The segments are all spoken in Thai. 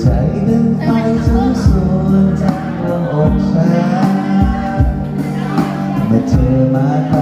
ใจนั้นไปทั้งส่วนจากหัวอกฉันเมื่อเธอมา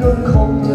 人空